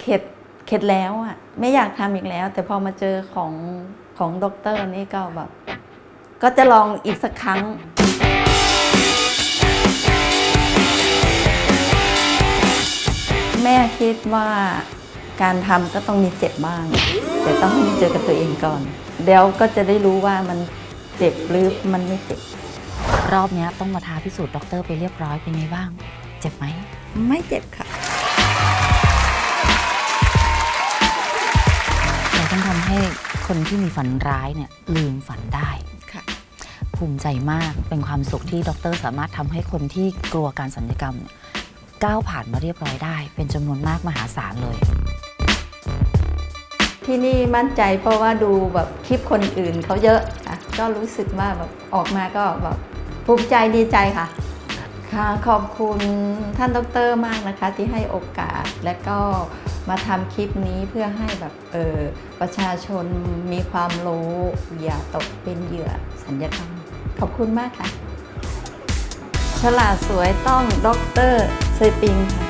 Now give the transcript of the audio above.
เข็ดเข็ดแล้วอะไม่อยากทำอีกแล้ว แต่พอมาเจอของของด็อกเตอร์นี่ก็แบบ ก็จะลองอีกสักครั้งแม่คิดว่าการทำก็ต้องมีเจ็บบ้าง แต่ต้องให้เจอกับตัวเองก่อน เดี๋ยวก็จะได้รู้ว่ามันเจ็บหรือมันไม่เจ็บ รอบเนี้ยต้องมาท้าพิสูจน์ด็อกเตอร์ไปเรียบร้อยเป็นไงบ้าง เจ็บไหม ไม่เจ็บค่ะ คนที่มีฝันร้ายเนี่ยลืมฝันได้ค่ะภูมิใจมากเป็นความสุขที่ด็อกเตอร์สามารถทำให้คนที่กลัวการสัญญกรรมเนี่ยก้าวผ่านมาเรียบร้อยได้ เป็นจำนวนมากมหาศาลเลย ที่นี่มั่นใจเพราะว่าดูแบบคลิปคนอื่นเขาเยอะค่ะก็รู้สึกว่าแบบออกมาก็แบบภูมิใจดีใจค่ะ ค่ะขอบคุณท่านดรมากนะคะที่ให้โอกาสและก็มาทำคลิปนี้เพื่อให้แบบเออประชาชนมีความรู้อย่าตกเป็นเหยื่อสัญญกรรม ขอบคุณมากค่ะ ฉลาดสวยต้องดรเซปิงค่ะ